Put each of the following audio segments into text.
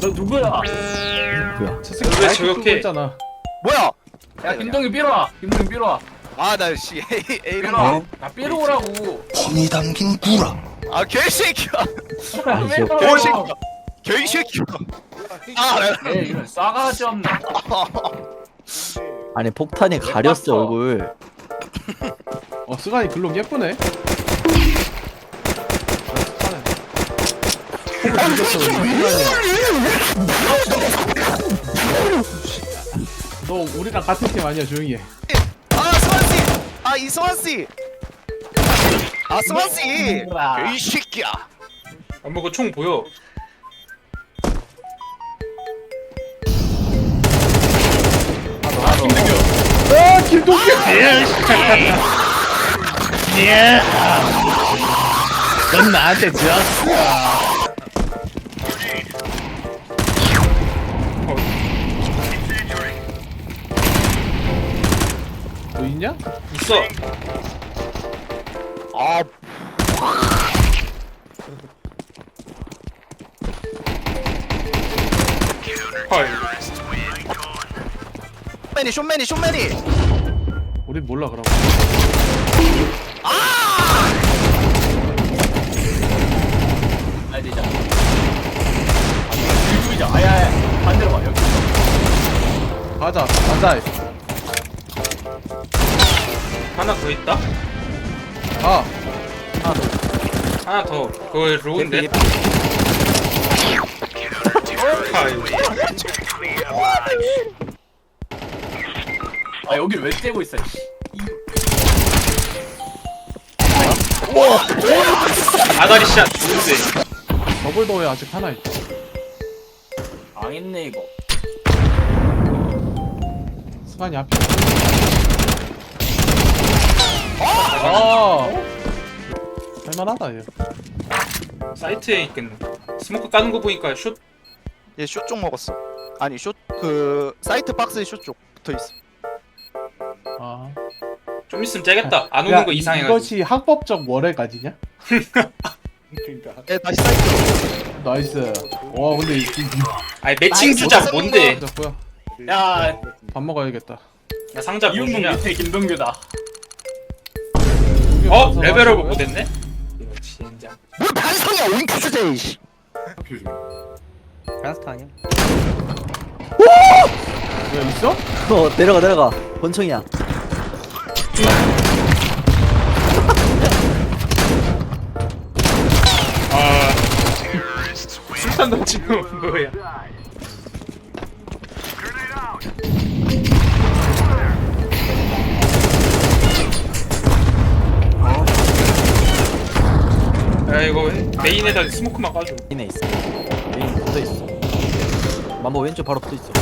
너 누구야? 뭐야? 저 새끼 왜 마이크? 끄고 있잖아. 뭐야? 야 김동희 삐로와. 김동희 삐로와. 아 나씨 A A랑 삐로와. 나 삐로 오라고. 혼이 담긴 구라 아 개새끼야. 아니죠. 개새끼야. 개새끼야. 아에 이런 싸가지 없네. 아니 폭탄이 가렸어. 얼굴. 어 스간이 글록 예쁘네. 너 우리랑 같은 팀 아니야 조용히 해. 아 스완 씨. 아 이스완 씨. 아 스완 씨. 뭐야. 개새끼야. 엄마 그총 보여 아 김동규. 넌 나한테 졌어. 있냐? 있어 아 헐 쇼맨이 쇼맨이 쇼맨이. 우린 몰라 그럼. 아니 되자. 일주이자. 아야야. 반대로 와 여기. 가자 가자. 하나 더 있다 아 하나 더 그거 로우인데 아이고 아 여기 왜 떼고 있어? 씨. 아다리 샷 좋은데 더블 도어에 아직 하나 있다. 망했네 이거. 스간이 앞에. 아. 할만하다 얘. 사이트에 있겠네 스모크 까는 거 보니까 슛 얘 쇼 쪽 먹었어. 아니 쇼그 사이트 박스에 쇼쪽 붙어 있어. 아. 좀 있으면 째겠다 안 오는 야, 거 이상해가지고 이것이 학법적 월해가지냐? 예 다시 사이트. 나이스. 와 근데 이, 이, 아니 매칭 주자 뭔데 이 뭐야? 야밥 먹어야겠다. 야 상자 뭐 주냐 밑에 김동규다. 어? 레벨업 못했네? 이거 진짜 뭘 반성이야 윙크 주제. 이씨. 프랑스타 아니야? 왜 있어? 어 내려가 내려가. 권총이야. 아 술탄 던지는 뭐야 야 이거 메인에다 스모크만 까줘 이네 있어. 메인 붙어 있어. 만보 왼쪽 바로 붙어 있어.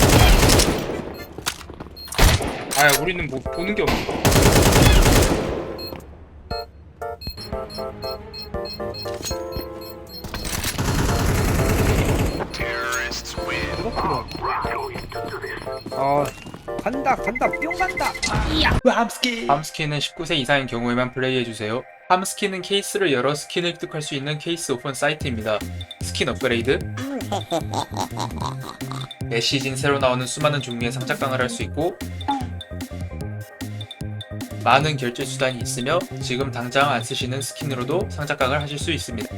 아야 우리는 뭐 보는 게 없어 어 간다 간다 뿅 간다 함스킨은 19세 이상인 경우에만 플레이해주세요. 함스킨은 케이스를 열어 스킨을 획득할 수 있는 케이스 오픈 사이트입니다. 스킨 업그레이드 매 시즌 새로 나오는 수많은 종류의 상작강을 할 수 있고 많은 결제 수단이 있으며 지금 당장 안 쓰시는 스킨으로도 상작강을 하실 수 있습니다.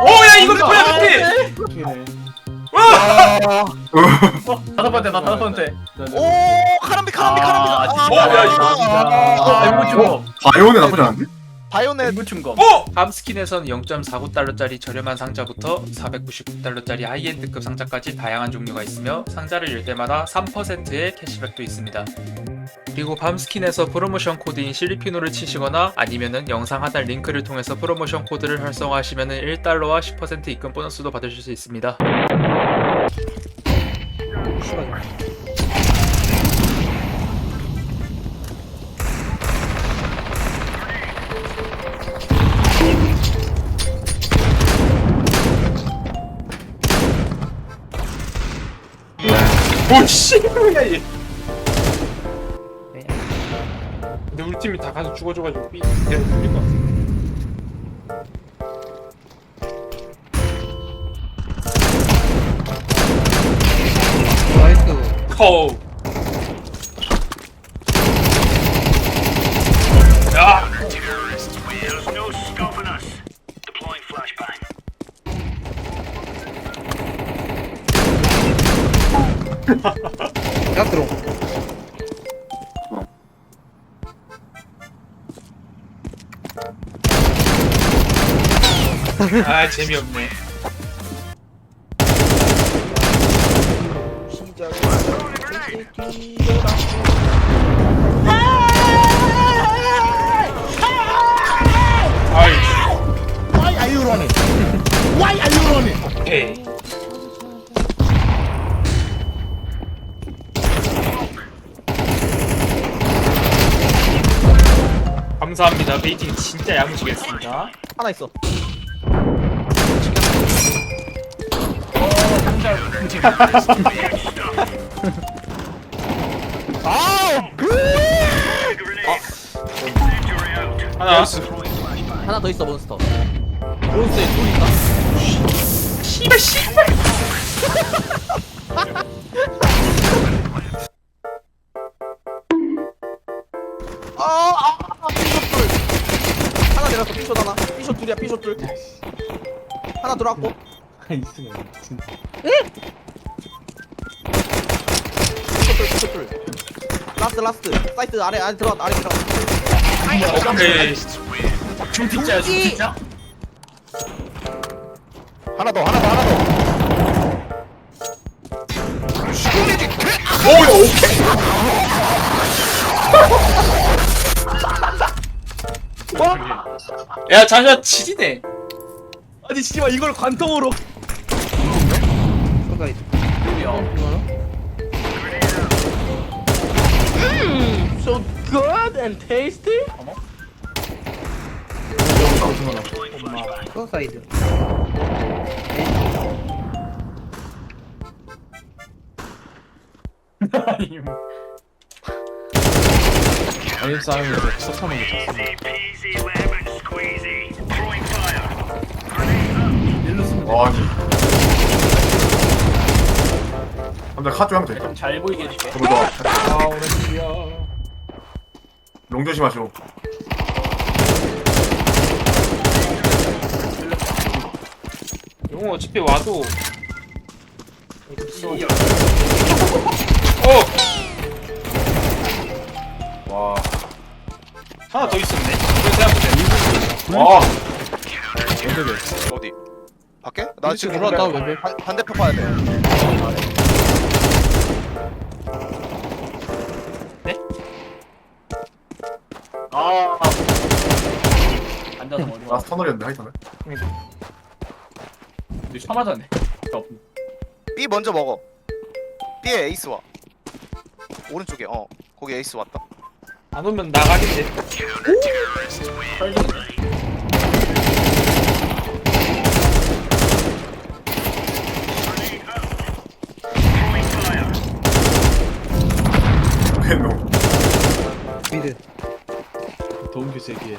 오야 이거 뭐야 밑에! 튀네. 다섯 번째 나 다섯 번째. 오 카람비 카람비 카람비. 아, 아, 진짜. 뭐야, 이거. 아, 엠부 충검. 바이오는 나쁘지 않은데? 바이오넷 엠부 충검. 오! 함스킨에선 0.49달러짜리 저렴한 상자부터 499달러짜리 하이엔드급 상자까지 다양한 종류가 있으며 상자를 열 때마다 3%의 캐시백도 있습니다. 그리고 밤스킨에서 프로모션 코드인 실리피노를 치시거나 아니면은 영상 하단 링크를 통해서 프로모션 코드를 활성화하시면은 1달러와 10% 입금 보너스도 받으실 수 있습니다. 오씨 뭐야 얘 근데 우리 팀이 다 가서 죽어줘가지고 삐. 내가 죽일 것 같아 Oh! Ah! Terrorists There's no scoping us. Deploying flashbang. Ah. 아이. Why are you running? Why are you running? 오케이. 감사합니다. 베이팅 진짜 야무지겠습니다. 하나 있어. 하나. 하나 더 있어 몬스터. 몬스터에 둘 있다. 아, 아, 삐숏 둘. 하나 내렸어, 삐숏 하나. 삐숏 둘이야, 삐숏 둘. 하나 들어왔고. 삐숏 둘, 삐숏 둘. 라스트, 라스트. 사이트 아래, 아래 들어갔다, 아래 들어갔다. 오케이. 하나 더 하나 더 하나 더. 야 잠시만 지리네. 아니, 씨발, 이걸 관통으로. So good and tasty? 싸움에서 석탄을 쳤습니다. 일로 쓰면 돼 아니. 남자 카드 하면 되겠다. 잘 보이게 해줄게 저도 너아 오렌지야. 롱 조심하시오. 영호 어차피 와도. 어. 와. 하나 더 있었네. 이거 생각보다. 와. 어디 밖에? 나 지금 올라왔다. 반- 반대편 봐야 돼 아서 머리 나 스터널이었는데 하이터네. 너 샤마자네 B 먼저 먹어 B에 에이스 와 오른쪽에 어 거기 에이스 왔다 안 오면 나가겠네. 너. 미드 도움기 세기에.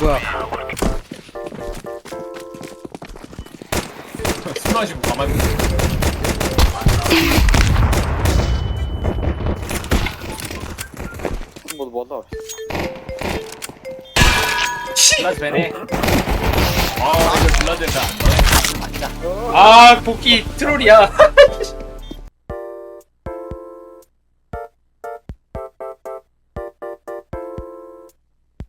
뭐야? 술 마시고 가만히 있어. 블라드 되네. 아 이거 아 복귀 트롤이야.